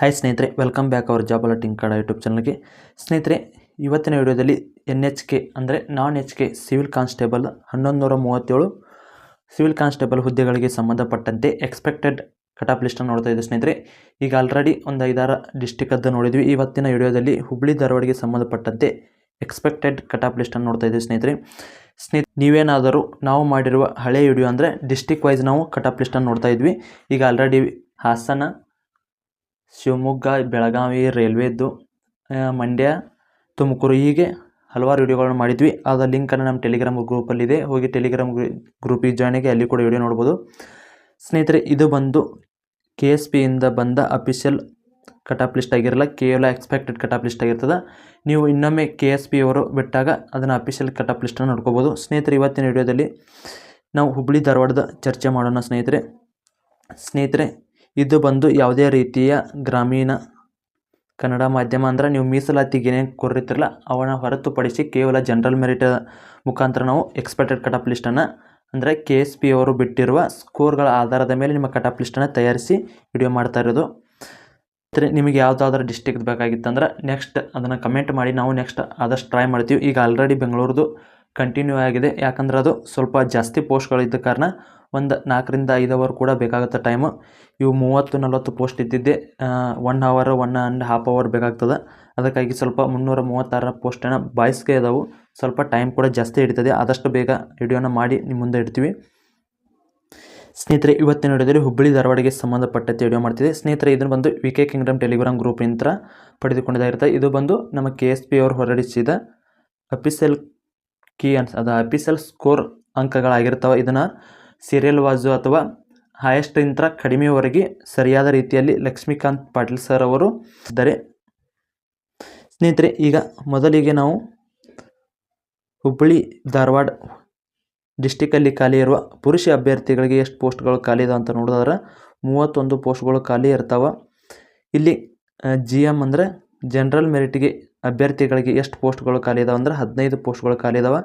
Hi ಸ್ನೇಹಿತರೆ welcome back our job alerting card YouTube ಚಾನಲ್ಗೆ ಸ್ನೇಹಿತರೆ, ಇವತ್ತಿನ ವಿಡಿಯೋದಲ್ಲಿ ಎನ್ ಎಚ್ ಕೆ ಅಂದರೆ non H K civil constable ಹನ್ನೊಂದು ಮೂವತ್ತೇಳು ಸಿವಿಲ್ ಕಾನ್ಸ್ಟೇಬಲ್ ಹುದ್ದೆಗಳಿಗೆ ಸಂಬಂಧಪಟ್ಟಂತೆ ಎಕ್ಸ್ಪೆಕ್ಟೆಡ್ ಕಟಾಪ್ ಲಿಸ್ಟನ್ನು ನೋಡ್ತಾ ಇದ್ದೀವಿ ಸ್ನೇಹಿತರೆ. ಈಗ ಆಲ್ರೆಡಿ ಒಂದು ಐದಾರು ಡಿಸ್ಟಿಕದ್ದು ನೋಡಿದ್ವಿ. ಇವತ್ತಿನ ವಿಡಿಯೋದಲ್ಲಿ ಹುಬ್ಳಿ ಧಾರವಾಡಿಗೆ ಸಂಬಂಧಪಟ್ಟಂತೆ ಎಕ್ಸ್ಪೆಕ್ಟೆಡ್ ಕಟಾಪ್ ಲಿಸ್ಟನ್ನು ನೋಡ್ತಾ ಇದ್ದೀವಿ ಸ್ನೇಹಿತರೆ. ಸ್ನೇಹಿತ ನೀವೇನಾದರೂ ನಾವು ಮಾಡಿರುವ ಹಳೆ ವಿಡಿಯೋ ಅಂದರೆ ಡಿಸ್ಟಿಕ್ ವೈಸ್ ನಾವು ಕಟಾಪ್ ಲಿಸ್ಟನ್ನು ನೋಡ್ತಾ ಇದ್ವಿ. ಈಗ ಆಲ್ರೆಡಿ ಹಾಸನ ಶಿವಮೊಗ್ಗ, ಬೆಳಗಾವಿ ರೈಲ್ವೇದ್ದು ಮಂಡ್ಯ ತುಮಕೂರು ಹೀಗೆ ಹಲವಾರು ವಿಡಿಯೋಗಳನ್ನು ಮಾಡಿದ್ವಿ. ಅದರ ಲಿಂಕನ್ನು ನಮ್ಮ ಟೆಲಿಗ್ರಾಮ್ ಗ್ರೂಪಲ್ಲಿದೆ ಹೋಗಿ ಟೆಲಿಗ್ರಾಮ್ ಗ್ರೂಪಿಗೆ ಜಾಯ್ನಿಗೆ ಅಲ್ಲಿ ಕೂಡ ವೀಡಿಯೋ ನೋಡ್ಬೋದು. ಸ್ನೇಹಿತರೆ, ಇದು ಬಂದು ಕೆ ಎಸ್ ಪಿಯಿಂದ ಬಂದ ಅಫಿಷಿಯಲ್ ಕಟಾಪ್ ಲಿಸ್ಟ್ ಆಗಿರಲ್ಲ, ಕೇವಲ ಎಕ್ಸ್ಪೆಕ್ಟೆಡ್ ಕಟಾಪ್ ಲಿಸ್ಟ್ ಆಗಿರ್ತದೆ. ನೀವು ಇನ್ನೊಮ್ಮೆ ಕೆ ಎಸ್ ಪಿ ಅವರು ಬಿಟ್ಟಾಗ ಅದನ್ನು ಅಫಿಷಿಯಲ್ ಕಟಾಪ್ ಲಿಸ್ಟನ್ನು ನೋಡ್ಕೋಬೋದು. ಸ್ನೇಹಿತರೆ, ಇವತ್ತಿನ ವಿಡಿಯೋದಲ್ಲಿ ನಾವು ಹುಬ್ಬಳ್ಳಿ ಧಾರವಾಡದ ಚರ್ಚೆ ಮಾಡೋಣ ಸ್ನೇಹಿತರೆ. ಸ್ನೇಹಿತರೆ ಇದು ಬಂದು ಯಾವುದೇ ರೀತಿಯ ಗ್ರಾಮೀಣ ಕನ್ನಡ ಮಾಧ್ಯಮ ಅಂದರೆ ನೀವು ಮೀಸಲಾತಿಗೆ ಏನೇನು ಕೋರಿರ್ತಿರಲ್ಲ, ಅವನ್ನ ಹೊರತುಪಡಿಸಿ ಕೇವಲ ಜನರಲ್ ಮೆರಿಟ್ ಮುಖಾಂತರ ನಾವು ಎಕ್ಸ್ಪೆಕ್ಟೆಡ್ ಕಟಾಪ್ ಲಿಸ್ಟನ್ನು ಅಂದರೆ ಕೆ ಎಸ್ ಪಿ ಅವರು ಬಿಟ್ಟಿರುವ ಸ್ಕೋರ್ಗಳ ಆಧಾರದ ಮೇಲೆ ನಿಮ್ಮ ಕಟಾಪ್ ಲಿಸ್ಟನ್ನು ತಯಾರಿಸಿ ವಿಡಿಯೋ ಮಾಡ್ತಾ ಇರೋದು. ನಿಮಗೆ ಯಾವುದಾದ್ರೂ ಡಿಸ್ಟಿಕ್ ಬೇಕಾಗಿತ್ತಂದ್ರೆ ನೆಕ್ಸ್ಟ್ ಅದನ್ನು ಕಮೆಂಟ್ ಮಾಡಿ, ನಾವು ನೆಕ್ಸ್ಟ್ ಆದಷ್ಟು ಟ್ರೈ ಮಾಡ್ತೀವಿ. ಈಗ ಆಲ್ರೆಡಿ ಬೆಂಗಳೂರದು ಕಂಟಿನ್ಯೂ ಆಗಿದೆ. ಯಾಕಂದ್ರೆ ಅದು ಸ್ವಲ್ಪ ಜಾಸ್ತಿ ಪೋಸ್ಟ್ಗಳಿದ್ದ ಕಾರಣ ಒಂದು ನಾಲ್ಕರಿಂದ ಐದು ಅವರ್ ಕೂಡ ಬೇಕಾಗುತ್ತೆ ಟೈಮು ಇವು ಮೂವತ್ತು, ನಲವತ್ತು ಪೋಸ್ಟ್ ಇದ್ದಿದ್ದೆ one hour one and half hour ಬೇಕಾಗ್ತದೆ. ಅದಕ್ಕಾಗಿ ಸ್ವಲ್ಪ ಮುನ್ನೂರ ಮೂವತ್ತಾರ ಪೋಸ್ಟನ್ನು ಬಾಯ್ಸ್ಗೆ ಇದಾವೆ. ಸ್ವಲ್ಪ ಟೈಮ್ ಕೂಡ ಜಾಸ್ತಿ ಹಿಡಿತದೆ. ಆದಷ್ಟು ಬೇಗ ವಿಡಿಯೋನ ಮಾಡಿ ನಿಮ್ಮ ಮುಂದೆ ಇಡ್ತೀವಿ. ಸ್ನೇಹಿತರೆ, ಇವತ್ತಿನ ವಿಡಿಯೋದಲ್ಲಿ ಹುಬ್ಬಳ್ಳಿ ಧಾರವಾಡಿಗೆ ಸಂಬಂಧಪಟ್ಟಂತೆ ವಿಡಿಯೋ ಮಾಡ್ತಿದೆ ಸ್ನೇಹಿತರೆ, ಇದನ್ನು ಬಂದು ವಿ ಕೆ ಕಿಂಗ್ಡಮ್ ಟೆಲಿಗ್ರಾಮ್ ಗ್ರೂಪ್ನಿಂದ ಪಡೆದುಕೊಂಡಿದ್ದಾಗಿರುತ್ತೆ. ಇದು ಬಂದು ನಮ್ಮ ಕೆ ಎಸ್ ಪಿ ಅವರು ಹೊರಡಿಸಿದ ಅಫಿಷಿಯಲ್ ಕೀ ಅನ್ಸ್ ಅದು ಅಪಿಸಲ್ ಸ್ಕೋರ್ ಅಂಕಗಳಾಗಿರ್ತವೆ. ಇದನ್ನು ಸೀರಿಯಲ್ ವಾಜು ಅಥವಾ ಹೈಯೆಸ್ಟ್ ಇಂತ್ರ ಕಡಿಮೆವರೆಗೆ ಸರಿಯಾದ ರೀತಿಯಲ್ಲಿ ಲಕ್ಷ್ಮೀಕಾಂತ್ ಪಾಟೀಲ್ ಸರ್ ಅವರು ಇದ್ದಾರೆ. ಸ್ನೇಹಿತರೆ, ಈಗ ಮೊದಲಿಗೆ ನಾವು ಹುಬ್ಬಳ್ಳಿ, ಧಾರವಾಡ ಡಿಸ್ಟಿಕಲ್ಲಿ ಖಾಲಿ ಇರುವ ಪುರುಷ ಅಭ್ಯರ್ಥಿಗಳಿಗೆ ಎಷ್ಟು ಪೋಸ್ಟ್ಗಳು ಖಾಲಿ ಇದಾವೆ ಅಂತ ನೋಡಿದ್ರೆ ಮೂವತ್ತೊಂದು ಪೋಸ್ಟ್ಗಳು ಖಾಲಿ ಇರ್ತಾವೆ. ಇಲ್ಲಿ ಜಿ ಎಂ ಅಂದರೆ ಜನರಲ್ ಮೆರಿಟ್ಗೆ ಅಭ್ಯರ್ಥಿಗಳಿಗೆ ಎಷ್ಟು ಪೋಸ್ಟ್ಗಳು ಖಾಲಿ ಇದಾವೆ ಅಂದ್ರೆ ಹದಿನೈದು ಪೋಸ್ಟ್ಗಳು ಖಾಲಿ ಇದಾವೆ.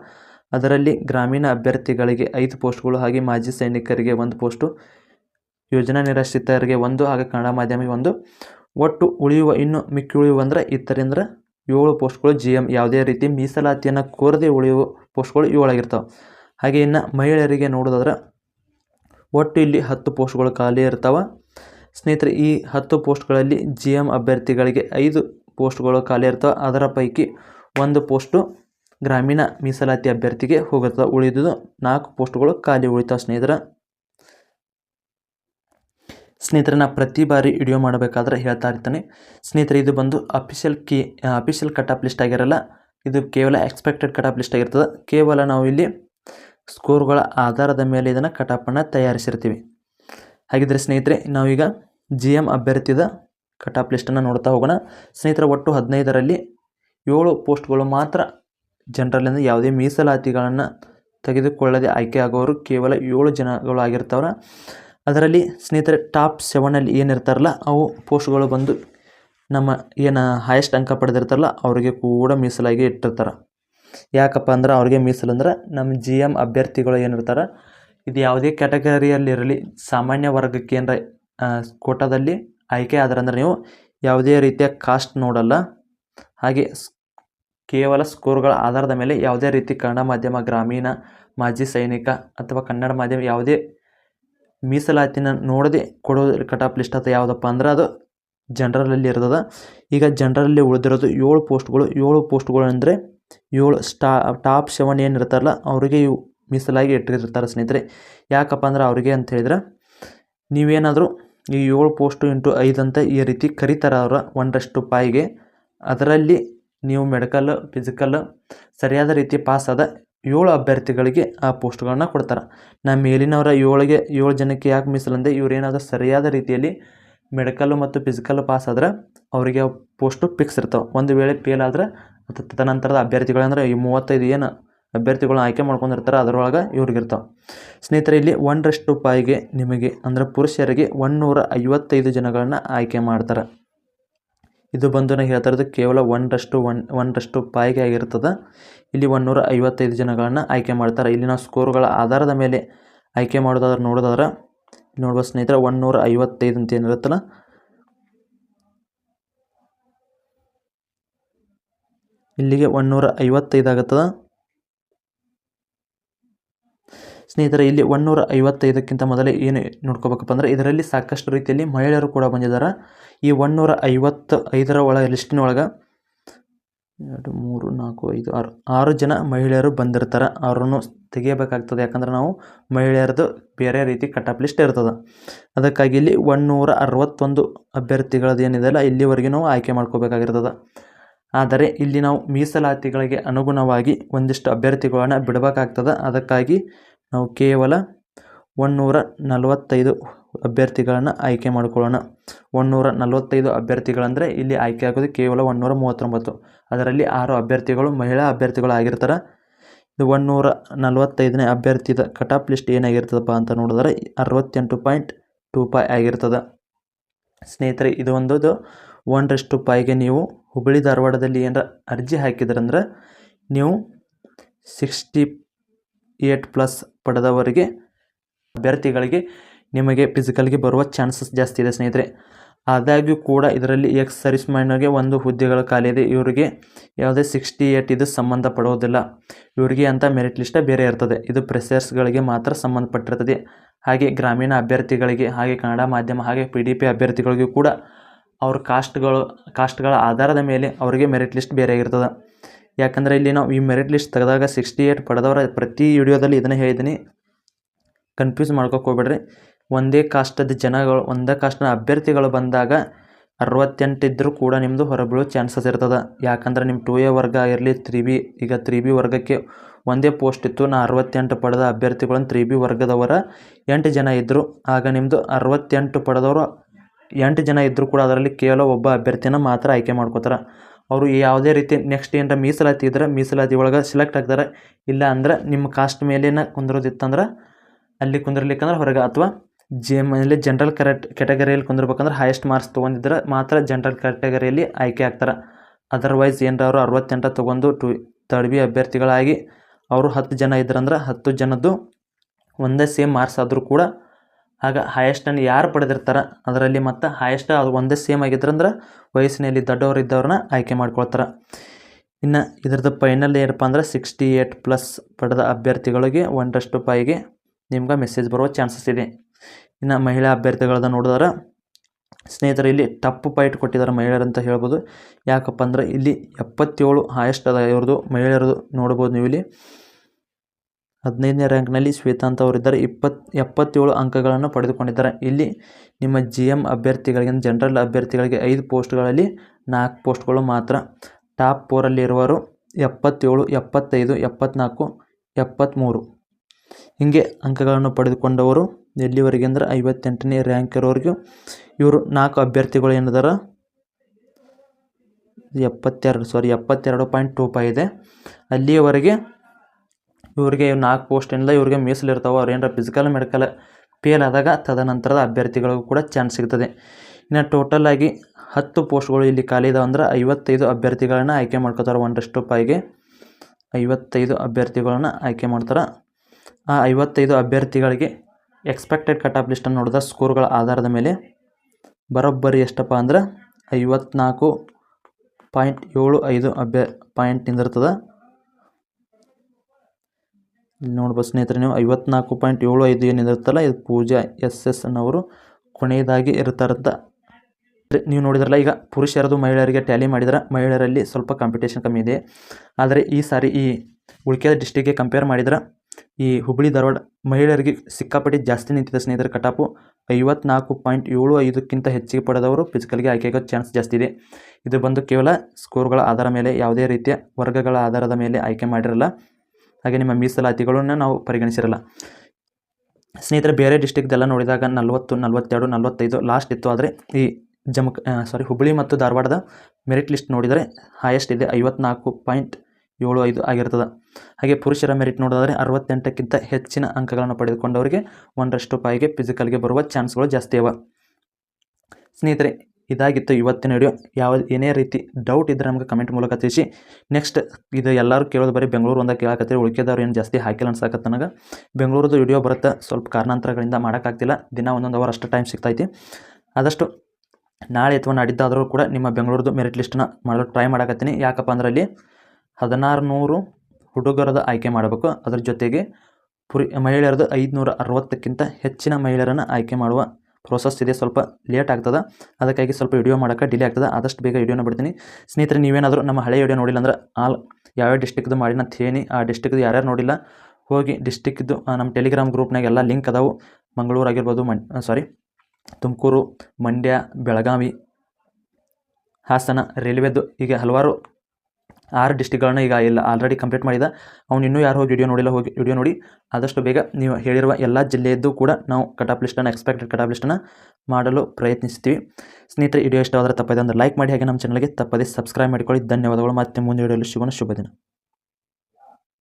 ಅದರಲ್ಲಿ ಗ್ರಾಮೀಣ ಅಭ್ಯರ್ಥಿಗಳಿಗೆ ಐದು ಪೋಸ್ಟ್ಗಳು ಹಾಗೆ ಮಾಜಿ ಸೈನಿಕರಿಗೆ ಒಂದು ಪೋಸ್ಟು, ಯೋಜನಾ ನಿರಾಶ್ರಿತರಿಗೆ ಒಂದು, ಹಾಗೆ ಕನ್ನಡ ಮಾಧ್ಯಮಿಗೆ ಒಂದು. ಒಟ್ಟು ಉಳಿಯುವ ಇನ್ನು ಮಿಕ್ಕಿ ಉಳಿಯುವ ಅಂದರೆ ಇತರಿಂದ ಏಳು ಪೋಸ್ಟ್ಗಳು ಜಿ ಎಂ ಯಾವುದೇ ರೀತಿ ಮೀಸಲಾತಿಯನ್ನು ಕೋರದೆ ಉಳಿಯುವ ಪೋಸ್ಟ್ಗಳು ಏಳಾಗಿರ್ತಾವೆ ಹಾಗೆ ಇನ್ನು ಮಹಿಳೆಯರಿಗೆ ನೋಡೋದಾದ್ರೆ ಒಟ್ಟು ಇಲ್ಲಿ ಹತ್ತು ಪೋಸ್ಟ್ಗಳು ಖಾಲಿ ಇರ್ತಾವೆ. ಸ್ನೇಹಿತರೆ, ಈ ಹತ್ತು ಪೋಸ್ಟ್ಗಳಲ್ಲಿ ಜಿ ಎಂ ಅಭ್ಯರ್ಥಿಗಳಿಗೆ ಐದು ಪೋಸ್ಟ್ಗಳು ಖಾಲಿ ಇರ್ತವೆ. ಅದರ ಪೈಕಿ ಒಂದು ಪೋಸ್ಟು ಗ್ರಾಮೀಣ ಮೀಸಲಾತಿ ಅಭ್ಯರ್ಥಿಗೆ ಹೋಗುತ್ತದೆ ಉಳಿದುದು ನಾಲ್ಕು ಪೋಸ್ಟ್ಗಳು ಖಾಲಿ ಉಳಿತಾವೆ. ಸ್ನೇಹಿತರ, ಸ್ನೇಹಿತರೆ, ನಾ ಪ್ರತಿ ಬಾರಿ ವಿಡಿಯೋ ಮಾಡಬೇಕಾದ್ರೆ ಹೇಳ್ತಾ ಇರ್ತಾನೆ. ಸ್ನೇಹಿತರೆ, ಇದು ಬಂದು ಅಫಿಷಿಯಲ್ ಕಿ, ಅಫಿಷಿಯಲ್ ಕಟಾಪ್ ಲಿಸ್ಟ್ ಆಗಿರಲ್ಲ, ಇದು ಕೇವಲ ಎಕ್ಸ್ಪೆಕ್ಟೆಡ್ ಕಟಾಪ್ ಲಿಸ್ಟ್ ಆಗಿರ್ತದೆ. ಕೇವಲ ನಾವು ಇಲ್ಲಿ ಸ್ಕೋರ್ಗಳ ಆಧಾರದ ಮೇಲೆ ಇದನ್ನು ಕಟಾಪನ್ನು ತಯಾರಿಸಿರ್ತೀವಿ. ಹಾಗಿದ್ರೆ ಸ್ನೇಹಿತರೆ, ನಾವೀಗ ಜಿ ಎಂ ಅಭ್ಯರ್ಥಿದ ಕಟಾಪ್ ಲಿಸ್ಟನ್ನು ನೋಡ್ತಾ ಹೋಗೋಣ. ಸ್ನೇಹಿತರ, ಒಟ್ಟು ಹದಿನೈದರಲ್ಲಿ ಏಳು ಪೋಸ್ಟ್ಗಳು ಮಾತ್ರ ಜನರಲ್ಲಿಂದ ಯಾವುದೇ ಮೀಸಲಾತಿಗಳನ್ನು ತೆಗೆದುಕೊಳ್ಳದೆ ಆಯ್ಕೆ ಆಗೋರು ಕೇವಲ ಏಳು ಜನಗಳು ಆಗಿರ್ತಾವ್ರ. ಅದರಲ್ಲಿ ಸ್ನೇಹಿತರೆ, ಟಾಪ್ ಸೆವೆನಲ್ಲಿ ಏನಿರ್ತಾರಲ್ಲ, ಅವು ಪೋಸ್ಟ್ಗಳು ಬಂದು ನಮ್ಮ ಏನು ಹೈಯೆಸ್ಟ್ ಅಂಕ ಪಡೆದಿರ್ತಾರಲ್ಲ, ಅವರಿಗೆ ಕೂಡ ಮೀಸಲಾಗಿ ಇಟ್ಟಿರ್ತಾರೆ. ಯಾಕಪ್ಪ ಅಂದ್ರೆ ಅವ್ರಿಗೆ ಮೀಸಲಂದ್ರೆ ನಮ್ಮ ಜಿ ಎಂ ಅಭ್ಯರ್ಥಿಗಳು ಏನಿರ್ತಾರೆ, ಇದು ಯಾವುದೇ ಕ್ಯಾಟಗರಿಯಲ್ಲಿರಲಿ ಸಾಮಾನ್ಯ ವರ್ಗಕ್ಕೆ ಏನರ ಕೋಟಾದಲ್ಲಿ ಆಯ್ಕೆ ಆದ್ರಂದ್ರೆ ನೀವು ಯಾವುದೇ ರೀತಿಯ ಕಾಸ್ಟ್ ನೋಡಲ್ಲ. ಹಾಗೆ ಕೇವಲ ಸ್ಕೋರ್ಗಳ ಆಧಾರದ ಮೇಲೆ ಯಾವುದೇ ರೀತಿ ಕನ್ನಡ ಮಾಧ್ಯಮ, ಗ್ರಾಮೀಣ ಮಾಜಿ ಸೈನಿಕ ಅಥವಾ ಕನ್ನಡ ಮಾಧ್ಯಮ ಯಾವುದೇ ಮೀಸಲಾತಿನ ನೋಡದೆ ಕೊಡೋ ಆಫ್ ಲಿಸ್ಟ್ ಅಥವಾ ಯಾವುದಪ್ಪ ಅಂದ್ರೆ ಅದು ಜನರಲಲ್ಲಿ ಇರ್ತದೆ. ಈಗ ಜನರಲ್ಲಿ ಉಳಿದಿರೋದು ಏಳು ಪೋಸ್ಟ್ಗಳು. ಏಳು ಪೋಸ್ಟ್ಗಳು ಅಂದರೆ ಏಳು ಸ್ಟಾ ಟಾಪ್ ಸೆವೆನ್ ಏನು ಇರ್ತಾರಲ್ಲ ಅವರಿಗೆ ಇವು ಮೀಸಲಾಗಿ ಇಟ್ಟಿರ್ತಾರೆ ಸ್ನೇಹಿತರೆ. ಯಾಕಪ್ಪ ಅಂದ್ರೆ ಅವರಿಗೆ ಅಂತ ಹೇಳಿದ್ರೆ ನೀವೇನಾದರೂ ಈ ಏಳು ಪೋಸ್ಟು ಇಂಟು ಐದು ಅಂತ ಈ ರೀತಿ ಕರೀತಾರೆ ಅವರ. ಒಂದಷ್ಟು ಪಾಯಿಗೆ ಅದರಲ್ಲಿ ನೀವು ಮೆಡಿಕಲ್, ಫಿಸಿಕಲ್ ಸರಿಯಾದ ರೀತಿ ಪಾಸ್ ಆದ ಏಳು ಅಭ್ಯರ್ಥಿಗಳಿಗೆ ಆ ಪೋಸ್ಟ್ಗಳನ್ನ ಕೊಡ್ತಾರೆ. ನಮ್ಮ ಮೇಲಿನವರ ಏಳಿಗೆ, ಏಳು ಜನಕ್ಕೆ ಯಾಕೆ ಮೀಸಲಂದೆ ಇವ್ರೇನಾದರೂ ಸರಿಯಾದ ರೀತಿಯಲ್ಲಿ ಮೆಡಿಕಲ್ ಮತ್ತು ಫಿಸಿಕಲ್ ಪಾಸ್ ಆದ್ರೆ ಅವರಿಗೆ ಪೋಸ್ಟು ಫಿಕ್ಸ್ ಇರ್ತಾವೆ. ಒಂದು ವೇಳೆ ಫೇಲ್ ಆದ್ರೆ ತದನಂತರದ ಅಭ್ಯರ್ಥಿಗಳಂದ್ರೆ ಈ ಮೂವತ್ತೈದು ಏನು ಅಭ್ಯರ್ಥಿಗಳು ಆಯ್ಕೆ ಮಾಡ್ಕೊಂಡಿರ್ತಾರೆ, ಅದರೊಳಗೆ ಇವ್ರಿಗಿರ್ತಾವೆ ಸ್ನೇಹಿತರೆ, ಇಲ್ಲಿ ಒಂದರಷ್ಟು ಪಾಯಿಗೆ ನಿಮಗೆ, ಅಂದರೆ ಪುರುಷರಿಗೆ ಒನ್ನೂರ ಐವತ್ತೈದು ಜನಗಳನ್ನು ಆಯ್ಕೆ ಮಾಡ್ತಾರೆ. ಇದು ಬಂದು ನಾನು ಹೇಳ್ತಾ ಇರೋದು ಕೇವಲ ಒಂದರಷ್ಟು ಒನ್, ಒಂದರಷ್ಟು ಪಾಯಿಗೆ ಆಗಿರ್ತದೆ. ಇಲ್ಲಿ ಒನ್ನೂರ ಐವತ್ತೈದು ಜನಗಳನ್ನು ಆಯ್ಕೆ ಮಾಡ್ತಾರೆ. ಇಲ್ಲಿ ನಾವು ಸ್ಕೋರ್ಗಳ ಆಧಾರದ ಮೇಲೆ ಆಯ್ಕೆ ಮಾಡೋದಾದ್ರೆ ನೋಡೋದಾದ್ರೆ ನೋಡ್ಬೋದು ಸ್ನೇಹಿತರೆ ಒನ್ನೂರ ಐವತ್ತೈದು ಅಂತ ಏನಿರುತ್ತಲ್ಲ? ಇಲ್ಲಿಗೆ ಒನ್ನೂರ ಐವತ್ತೈದು ಆಗುತ್ತದೆ. ಸ್ನೇಹಿತರೆ, ಇಲ್ಲಿ ಒನ್ನೂರ ಐವತ್ತೈದಕ್ಕಿಂತ ಮೊದಲೇ ಏನು ನೋಡ್ಕೋಬೇಕಪ್ಪ ಅಂದರೆ ಇದರಲ್ಲಿ ಸಾಕಷ್ಟು ರೀತಿಯಲ್ಲಿ ಮಹಿಳೆಯರು ಕೂಡ ಬಂದಿದ್ದಾರೆ. ಈ ಒನ್ನೂರ ಐವತ್ತು ಐದರ ಒಳ ಲಿಸ್ಟಿನೊಳಗೆ ಎರಡು, ಮೂರು, ನಾಲ್ಕು, ಐದು, ಆರು ಆರು ಜನ ಮಹಿಳೆಯರು ಬಂದಿರ್ತಾರೆ. ಅವರನ್ನು ತೆಗಿಯಬೇಕಾಗ್ತದೆ. ಯಾಕಂದ್ರೆ ನಾವು ಮಹಿಳೆಯರದು ಬೇರೆ ರೀತಿ ಕಟಪ್ ಲಿಸ್ಟ್ ಇರ್ತದೆ. ಅದಕ್ಕಾಗಿ ಇಲ್ಲಿ ಒನ್ನೂರ ಅರವತ್ತೊಂದು ಅಭ್ಯರ್ಥಿಗಳದ್ದು ಏನಿದೆಯಲ್ಲ ಇಲ್ಲಿವರೆಗೆ ನಾವು ಆಯ್ಕೆ ಮಾಡ್ಕೋಬೇಕಾಗಿರ್ತದೆ. ಆದರೆ ಇಲ್ಲಿ ನಾವು ಮೀಸಲಾತಿಗಳಿಗೆ ಅನುಗುಣವಾಗಿ ಒಂದಿಷ್ಟು ಅಭ್ಯರ್ಥಿಗಳನ್ನು ಬಿಡಬೇಕಾಗ್ತದೆ. ಅದಕ್ಕಾಗಿ ನಾವು ಕೇವಲ ಒಂದುನೂರ ನಲವತ್ತೈದು ಅಭ್ಯರ್ಥಿಗಳನ್ನು ಆಯ್ಕೆ ಮಾಡಿಕೊಳ್ಳೋಣ. ಒಂದುನೂರ ನಲವತ್ತೈದು ಅಭ್ಯರ್ಥಿಗಳಂದರೆ ಇಲ್ಲಿ ಆಯ್ಕೆ ಆಗೋದು ಕೇವಲ ಒಂದುನೂರ ಮೂವತ್ತೊಂಬತ್ತು ಅದರಲ್ಲಿ ಆರು ಅಭ್ಯರ್ಥಿಗಳು ಮಹಿಳಾ ಅಭ್ಯರ್ಥಿಗಳು ಆಗಿರ್ತಾರೆ. ಇದು ಒಂದುನೂರ ನಲವತ್ತೈದನೇ ಅಭ್ಯರ್ಥಿದ ಕಟ್ ಆಫ್ ಲಿಸ್ಟ್ ಏನಾಗಿರ್ತದಪ್ಪ ಅಂತ ನೋಡಿದ್ರೆ ಅರವತ್ತೆಂಟು ಪಾಯಿಂಟ್ ಟೂ ಪಾಯ್ ಆಗಿರ್ತದೆ. ಸ್ನೇಹಿತರೆ, ಇದು ಒಂದು ಟು ಪಾಯ್ಗೆ ನೀವು ಹುಬ್ಬಳ್ಳಿ ಧಾರವಾಡದಲ್ಲಿ ಏನಾರ ಅರ್ಜಿ ಹಾಕಿದ್ರಂದ್ರೆ ನೀವು ಸಿಕ್ಸ್ಟಿ ಏಟ್ ಪ್ಲಸ್ ಪಡೆದವರಿಗೆ, ಅಭ್ಯರ್ಥಿಗಳಿಗೆ ನಿಮಗೆ ಫಿಸಿಕಲ್ಗೆ ಬರುವ ಚಾನ್ಸಸ್ ಜಾಸ್ತಿ ಇದೆ ಸ್ನೇಹಿತರೆ. ಆದಾಗ್ಯೂ ಕೂಡ ಇದರಲ್ಲಿ ಎಕ್ಸ್ ಸರ್ವಿಸ್ ಮ್ಯಾನ್ಗೆ ಒಂದು ಹುದ್ದೆಗಳ ಖಾಲಿ ಇದೆ. ಇವರಿಗೆ ಯಾವುದೇ ಸಿಕ್ಸ್ಟಿ ಏಟ್ ಇದು ಸಂಬಂಧಪಡುವುದಿಲ್ಲ ಇವರಿಗೆ ಅಂತ ಮೆರಿಟ್ ಲಿಸ್ಟ ಬೇರೆ ಇರ್ತದೆ. ಇದು ಪ್ರೆಸರ್ಸ್ಗಳಿಗೆ ಮಾತ್ರ ಸಂಬಂಧಪಟ್ಟಿರ್ತದೆ. ಹಾಗೆ ಗ್ರಾಮೀಣ ಅಭ್ಯರ್ಥಿಗಳಿಗೆ, ಹಾಗೆ ಕನ್ನಡ ಮಾಧ್ಯಮ, ಹಾಗೆ ಪಿ ಡಿ ಪಿ ಅಭ್ಯರ್ಥಿಗಳಿಗೂ ಕೂಡ ಅವ್ರ ಕಾಸ್ಟ್ಗಳು ಕಾಸ್ಟ್ಗಳ ಆಧಾರದ ಮೇಲೆ ಅವರಿಗೆ ಮೆರಿಟ್ ಲಿಸ್ಟ್ ಬೇರೆ ಆಗಿರ್ತದೆ ಯಾಕಂದರೆ ಇಲ್ಲಿ ನಾವು ಈ ಮೆರಿಟ್ ಲಿಸ್ಟ್ ತೆಗೆದಾಗ ಸಿಕ್ಸ್ಟಿ ಏಯ್ಟ್ ಪಡೆದವರ ಪ್ರತಿ ವಿಡಿಯೋದಲ್ಲಿ ಇದನ್ನೇ ಹೇಳಿದ್ದೀನಿ. ಕನ್ಫ್ಯೂಸ್ ಮಾಡ್ಕೋಕೆ ಹೋಗ್ಬೇಡ್ರಿ. ಒಂದೇ ಕಾಸ್ಟದ ಜನಗಳು, ಒಂದೇ ಕಾಸ್ಟ್ನ ಅಭ್ಯರ್ಥಿಗಳು ಬಂದಾಗ ಅರವತ್ತೆಂಟು ಇದ್ದರೂ ಕೂಡ ನಿಮ್ಮದು ಹೊರಬೀಳೋ ಚಾನ್ಸಸ್ ಇರ್ತದೆ. ಯಾಕಂದ್ರೆ ನಿಮ್ಮ ಟೂ ಎ ವರ್ಗ ಇರಲಿ ತ್ರೀ ಬಿ ಈಗ ತ್ರೀ ಬಿ ವರ್ಗಕ್ಕೆ ಒಂದೇ ಪೋಸ್ಟ್ ಇತ್ತು, ನಾ ಅರವತ್ತೆಂಟು ಪಡೆದ ಅಭ್ಯರ್ಥಿಗಳನ್ನು ತ್ರೀ ಬಿ ವರ್ಗದವರ ಎಂಟು ಜನ ಇದ್ದರು ಆಗ ನಿಮ್ಮದು ಅರವತ್ತೆಂಟು ಪಡೆದವರು ಎಂಟು ಜನ ಇದ್ದರೂ ಕೂಡ ಅದರಲ್ಲಿ ಕೇವಲ ಒಬ್ಬ ಅಭ್ಯರ್ಥಿನ ಮಾತ್ರ ಆಯ್ಕೆ ಮಾಡ್ಕೋತಾರೆ. ಅವರು ಯಾವುದೇ ರೀತಿ ನೆಕ್ಸ್ಟ್ ಏನರ ಮೀಸಲಾತಿ ಇದ್ರೆ ಮೀಸಲಾತಿ ಒಳಗೆ ಸೆಲೆಕ್ಟ್ ಆಗ್ತಾರೆ. ಇಲ್ಲ ಅಂದ್ರೆ ನಿಮ್ಮ ಕಾಸ್ಟ್ ಮೇಲೇನ ಕುಂದ್ರೋದಿತ್ತಂದ್ರೆ ಅಲ್ಲಿ ಕುಂದಿರ್ಲಿಕ್ಕಂದ್ರೆ ಹೊರಗೆ ಅಥವಾ ಜೆ ಅಲ್ಲಿ ಜನರಲ್ ಕರೆಕ್ಟ್ ಕೆಟಗರಿಯಲ್ಲಿ ಕುಂದಿರ್ಬೇಕಂದ್ರೆ ಹೈಯೆಸ್ಟ್ ಮಾರ್ಕ್ಸ್ ತೊಗೊಂಡಿದ್ರೆ ಮಾತ್ರ ಜನರಲ್ ಕ್ಯಾಟಗರಿಯಲ್ಲಿ ಆಯ್ಕೆ ಆಗ್ತಾರೆ. ಅದರ್ವೈಸ್ ಏನರ ಅವರು ಅರವತ್ತೆಂಟರ ತೊಗೊಂಡು ಟು ತರ್ಡ್ ಬಿ ಅಭ್ಯರ್ಥಿಗಳಾಗಿ ಅವರು ಹತ್ತು ಜನ ಇದ್ರಂದ್ರೆ ಹತ್ತು ಜನದ್ದು ಒಂದೇ ಸೇಮ್ ಮಾರ್ಕ್ಸ್ ಆದರೂ ಕೂಡ ಆಗ ಹೈಯೆಸ್ಟನ್ನು ಯಾರು ಪಡೆದಿರ್ತಾರೆ? ಅದರಲ್ಲಿ ಮತ್ತು ಹೈಯೆಸ್ಟ್ ಅದು ಒಂದೇ ಸೇಮ್ ಆಗಿದ್ರಂದ್ರೆ ವಯಸ್ಸಿನಲ್ಲಿ ದೊಡ್ಡವರು ಇದ್ದವ್ರನ್ನ ಆಯ್ಕೆ ಮಾಡ್ಕೊಳ್ತಾರೆ. ಇನ್ನು ಇದ್ರದ್ದು ಫೈನಲ್ ಏನಪ್ಪ ಅಂದ್ರೆ ಸಿಕ್ಸ್ಟಿ ಏಟ್ ಪ್ಲಸ್ ಪಡೆದ ಅಭ್ಯರ್ಥಿಗಳಿಗೆ ಒಂದಷ್ಟು ಪಾಯಿಗೆ ನಿಮ್ಗೆ ಮೆಸೇಜ್ ಬರುವ ಚಾನ್ಸಸ್ ಇದೆ. ಇನ್ನು ಮಹಿಳಾ ಅಭ್ಯರ್ಥಿಗಳನ್ನ ನೋಡಿದ್ರೆ ಸ್ನೇಹಿತರು, ಇಲ್ಲಿ ಟಪ್ ಪಾಯಿಂಟ್ ಕೊಟ್ಟಿದ್ದಾರೆ ಮಹಿಳೆಯರು ಅಂತ ಹೇಳ್ಬೋದು. ಯಾಕಪ್ಪ ಅಂದ್ರೆ ಇಲ್ಲಿ ಎಪ್ಪತ್ತೇಳು ಹೈಯೆಸ್ಟ್ ಅದ ಇವ್ರದ್ದು ಮಹಿಳೆಯರದು ನೋಡ್ಬೋದು ನೀವು ಇಲ್ಲಿ. ಹದಿನೈದನೇ ರ್ಯಾಂಕ್ನಲ್ಲಿ ಶ್ವೇತಾ ಅಂತ ಅವರಿದ್ದಾರೆ. ಇಪ್ಪತ್ತು ಎಪ್ಪತ್ತೇಳು ಅಂಕಗಳನ್ನು ಪಡೆದುಕೊಂಡಿದ್ದಾರೆ. ಇಲ್ಲಿ ನಿಮ್ಮ ಜಿ ಎಂ ಅಭ್ಯರ್ಥಿಗಳಿಗೆ, ಜನರಲ್ ಅಭ್ಯರ್ಥಿಗಳಿಗೆ ಐದು ಪೋಸ್ಟ್ಗಳಲ್ಲಿ ನಾಲ್ಕು ಪೋಸ್ಟ್ಗಳು ಮಾತ್ರ. ಟಾಪ್ ಫೋರಲ್ಲಿರುವರು ಎಪ್ಪತ್ತೇಳು, ಎಪ್ಪತ್ತೈದು, ಎಪ್ಪತ್ನಾಲ್ಕು ಎಪ್ಪತ್ತ್ಮೂರು ಹೀಗೆ ಅಂಕಗಳನ್ನು ಪಡೆದುಕೊಂಡವರು ಎಲ್ಲಿವರೆಗೆ ಅಂದರೆ ಐವತ್ತೆಂಟನೇ ರ್ಯಾಂಕ್ ಇರೋರಿಗೆ ಇವರು ನಾಲ್ಕು ಅಭ್ಯರ್ಥಿಗಳು ಏನಿದಾರ ಎಪ್ಪತ್ತೆರಡು ಸಾರಿ ಎಪ್ಪತ್ತೆರಡು ಪಾಯಿಂಟ್ ಟೂ ಫೈ ಇದೆ. ಅಲ್ಲಿಯವರೆಗೆ ಇವ್ರಿಗೆ ನಾಲ್ಕು ಪೋಸ್ಟ್ ಏನಿಲ್ಲ ಇವ್ರಿಗೆ ಮೀಸಲಿರ್ತಾವೆ ಅವ್ರು ಏನಾರ ಫಿಸಿಕಲ್ ಮೆಡಿಕಲ್ ಫೇಲ್ ಆದಾಗ ತದನಂತರದ ಅಭ್ಯರ್ಥಿಗಳಿಗೂ ಕೂಡ ಚಾನ್ಸ್ ಸಿಗ್ತದೆ. ಇನ್ನು ಟೋಟಲ್ ಆಗಿ ಹತ್ತು ಪೋಸ್ಟ್ಗಳು ಇಲ್ಲಿ ಖಾಲಿ ಇದಾವೆ ಅಂದ್ರೆ ಐವತ್ತೈದು ಅಭ್ಯರ್ಥಿಗಳನ್ನ ಆಯ್ಕೆ ಮಾಡ್ಕೋತಾರೆ. ಒಂದಷ್ಟು ಪಾಯಿಗೆ ಐವತ್ತೈದು ಅಭ್ಯರ್ಥಿಗಳನ್ನ ಆಯ್ಕೆ ಮಾಡ್ತಾರೆ. ಆ ಐವತ್ತೈದು ಅಭ್ಯರ್ಥಿಗಳಿಗೆ ಎಕ್ಸ್ಪೆಕ್ಟೆಡ್ ಕಟ್ ಆಫ್ ಲಿಸ್ಟನ್ನು ನೋಡಿದ ಸ್ಕೋರ್ಗಳ ಆಧಾರದ ಮೇಲೆ ಬರೋಬ್ಬರಿ ಎಷ್ಟಪ್ಪ ಅಂದ್ರೆ ಐವತ್ನಾಲ್ಕು ಪಾಯಿಂಟ್ ಏಳು ಐದು ಅಭ್ಯ, ಪಾಯಿಂಟ್ ನಿಂದಿರ್ತದೆ. ನೋಡ್ಬೋದು ಸ್ನೇಹಿತರೆ, ನೀವು ಐವತ್ನಾಲ್ಕು ಪಾಯಿಂಟ್ ಏಳು ಐದು ಏನಿರುತ್ತಲ್ಲ, ಇದು ಪೂಜಾ ಎಸ್ ಎಸ್ ಅನ್ನೋರು ಕೊನೆಯದಾಗಿ ಇರ್ತಾರಂತ. ನೀವು ನೋಡಿದ್ರಲ್ಲ, ಈಗ ಪುರುಷರದು ಮಹಿಳೆಯರಿಗೆ ಟ್ಯಾಲಿ ಮಾಡಿದ್ರೆ. ಮಹಿಳೆಯರಲ್ಲಿ ಸ್ವಲ್ಪ ಕಾಂಪಿಟೇಷನ್ ಕಮ್ಮಿ ಇದೆ. ಆದರೆ ಈ ಸಾರಿ ಈ ಉಳಿಕೆದ ಡಿಸ್ಟಿಕ್ಗೆ ಕಂಪೇರ್ ಮಾಡಿದ್ರೆ. ಈ ಹುಬ್ಬಳ್ಳಿ, ಧಾರವಾಡ ಮಹಿಳೆಯರಿಗೆ ಸಿಕ್ಕಾಪಟ್ಟೆ ಜಾಸ್ತಿ ನಿಂತಿದೆ ಸ್ನೇಹಿತರೆ ಕಟಾಪು. ಐವತ್ನಾಲ್ಕು ಪಾಯಿಂಟ್ ಏಳು ಐದಕ್ಕಿಂತ ಹೆಚ್ಚಿಗೆ ಪಡೆದವರು ಫಿಸಿಕಲ್ಗೆ ಆಯ್ಕೆ ಆಗೋ ಚಾನ್ಸ್ ಜಾಸ್ತಿ ಇದೆ. ಇದು ಬಂದು ಕೇವಲ ಸ್ಕೋರ್ಗಳ ಆಧಾರ ಮೇಲೆ, ಯಾವುದೇ ರೀತಿಯ ವರ್ಗಗಳ ಆಧಾರದ ಮೇಲೆ ಆಯ್ಕೆ ಮಾಡಿರಲ್ಲ. ಹಾಗೆ ನಿಮ್ಮ ಮೀಸಲಾತಿಗಳನ್ನ ನಾವು ಪರಿಗಣಿಸಿರಲ್ಲ. ಸ್ನೇಹಿತರೆ, ಬೇರೆ ಡಿಸ್ಟಿಕ್ದೆಲ್ಲ ನೋಡಿದಾಗ ನಲ್ವತ್ತು, ನಲವತ್ತೆರಡು, ನಲವತ್ತೈದು ಲಾಸ್ಟ್ ಇತ್ತು. ಆದರೆ ಈ ಜಮ್ಮು ಸಾರಿ ಹುಬ್ಬಳ್ಳಿ ಮತ್ತು ಧಾರವಾಡದ ಮೆರಿಟ್ ಲಿಸ್ಟ್ ನೋಡಿದರೆ ಹೈಯೆಸ್ಟ್ ಇದೆ ಐವತ್ನಾಲ್ಕು ಪಾಯಿಂಟ್ ಏಳು ಐದು ಆಗಿರ್ತದೆ. ಹಾಗೆ ಪುರುಷರ ಮೆರಿಟ್ ನೋಡೋದಾದರೆ ಅರವತ್ತೆಂಟಕ್ಕಿಂತ ಹೆಚ್ಚಿನ ಅಂಕಗಳನ್ನು ಪಡೆದುಕೊಂಡವರಿಗೆ ಒಂದರಷ್ಟು ರೂಪಾಯಿಗೆ ಫಿಸಿಕಲ್ಗೆ ಬರುವ ಚಾನ್ಸ್ಗಳು ಜಾಸ್ತಿ ಅವ. ಸ್ನೇಹಿತರೆ ಇದಾಗಿತ್ತು ಇವತ್ತಿನ ವಿಡಿಯೋ ಯಾವ, ಏನೇ ರೀತಿ ಡೌಟ್ ಇದ್ದರೆ ನಮಗೆ ಕಮೆಂಟ್ ಮೂಲಕ ತಿಳಿಸಿ. ನೆಕ್ಸ್ಟ್ ಇದು ಎಲ್ಲರೂ ಕೇಳೋದು ಬರೀ ಬೆಂಗಳೂರು ಒಂದಾಗ ಕೇಳಕತ್ತೀರಿ. ಉಳಿಕೆದವ್ರು ಏನು ಜಾಸ್ತಿ ಹಾಕಿಲ್ಲ ಅನ್ಸಕತ್ತೆ ನನಗೆ. ಬೆಂಗಳೂರದು ವಿಡಿಯೋ ಬರುತ್ತೆ. ಸ್ವಲ್ಪ ಕಾರಣಾಂತರಗಳಿಂದ ಮಾಡೋಕ್ಕಾಗ್ತಿಲ್ಲ. ದಿನ ಒಂದೊಂದು ಅವರ್ ಅಷ್ಟು ಟೈಮ್ ಸಿಗ್ತೈತಿ. ಆದಷ್ಟು ನಾಳೆ ಅಥವಾ ನಾಡಿದ್ದಾದರೂ ಕೂಡ ನಿಮ್ಮ ಬೆಂಗಳೂರದು ಮೆರಿಟ್ ಲಿಸ್ಟನ್ನ ಮಾಡಲು ಟ್ರೈ ಮಾಡಕತ್ತೀನಿ. ಯಾಕಪ್ಪ ಅಂದ್ರೆ ಅಲ್ಲಿ ಹದಿನಾರು ನೂರು ಹುಡುಗರದ ಆಯ್ಕೆ ಮಾಡಬೇಕು. ಅದರ ಜೊತೆಗೆ ಪುರಿ ಮಹಿಳೆಯರದು ಐದುನೂರ ಅರವತ್ತಕ್ಕಿಂತ ಹೆಚ್ಚಿನ ಮಹಿಳೆಯರನ್ನು ಆಯ್ಕೆ ಮಾಡುವ ಪ್ರೋಸೆಸ್ ಇದೆ ಸ್ವಲ್ಪ ಲೇಟ್ ಆಗ್ತದೆ. ಅದಕ್ಕಾಗಿ ಸ್ವಲ್ಪ ವಿಡಿಯೋ ಮಾಡೋಕ್ಕೆ ಡಿಲೇ ಆಗ್ತದೆ. ಆದಷ್ಟು ಬೇಗ ವಿಡಿಯೋನ ಬಿಡ್ತೀನಿ. ಸ್ನೇಹಿತರೆ, ನೀವೇನಾದರೂ ನಮ್ಮ ಹಳೆಯ ವಿಡಿಯೋ ನೋಡಿಲ್ಲ ಅಂದ್ರೆ ಆಲ್ ಯಾವ್ಯಾವ ಡಿಸ್ಟಿಕ್ದು ಮಾಡಿ ಅಂತ ಹೇಳಿ ಆ ಡಿಸ್ಟಿಕ್ದು ಯಾರ್ಯಾರು ನೋಡಿಲ್ಲ, ಹೋಗಿ ಡಿಸ್ಟಿಕ್ದು ನಮ್ಮ ಟೆಲಿಗ್ರಾಮ್ ಗ್ರೂಪ್ನಾಗ ಎಲ್ಲ ಲಿಂಕ್ ಅದಾವು. ಮಂಗಳೂರು ಆಗಿರ್ಬೋದು ಮಂ ಸಾರಿ ತುಮಕೂರು, ಮಂಡ್ಯ, ಬೆಳಗಾವಿ, ಹಾಸನ ರೈಲ್ವೆದು ಹೀಗೆ ಹಲವಾರು ಆರು ಡಿಸ್ಟಿಕ್ಗಳನ್ನ ಈಗ ಇಲ್ಲ ಆಲ್ರೆಡಿ ಕಂಪ್ಲೀಟ್ ಮಾಡಿದ. ಅವ್ನು ಇನ್ನೂ ಯಾರು ಹೋಗಿ ವಿಡಿಯೋ ನೋಡಿಲ್ಲ, ಹೋಗಿ ವಿಡಿಯೋ ನೋಡಿ. ಆದಷ್ಟು ಬೇಗ ನೀವು ಹೇಳಿರುವ ಎಲ್ಲ ಜಿಲ್ಲೆಯದ್ದು ಕೂಡ ನಾವು ಕಟಾಪ್ ಲಿಸ್ಟನ್ನು ಎಕ್ಸ್ಪೆಕ್ಟೆಡ್ ಕಟಾಪ್ ಲಿಸ್ಟನ್ನು ಮಾಡಲು ಪ್ರಯತ್ನಿಸ್ತೀವಿ. ಸ್ನೇಹಿತರೆ ವಿಡಿಯೋ ಇಷ್ಟವಾದರೆ ತಪ್ಪದೆ ಒಂದು ಲೈಕ್ ಮಾಡಿ ಹಾಗೆ ನಮ್ಮ ಚಾನಲ್ಗೆ ತಪ್ಪದೆ ಸಬ್ಸ್ಕ್ರೈಬ್ ಮಾಡಿಕೊಳ್ಳಿ. ಧನ್ಯವಾದಗಳು. ಮತ್ತೆ ಮುಂದೆ ವಿಡಿಯೋಲಿ ಸಿಗೋಣ. ಶುಭ ದಿನ.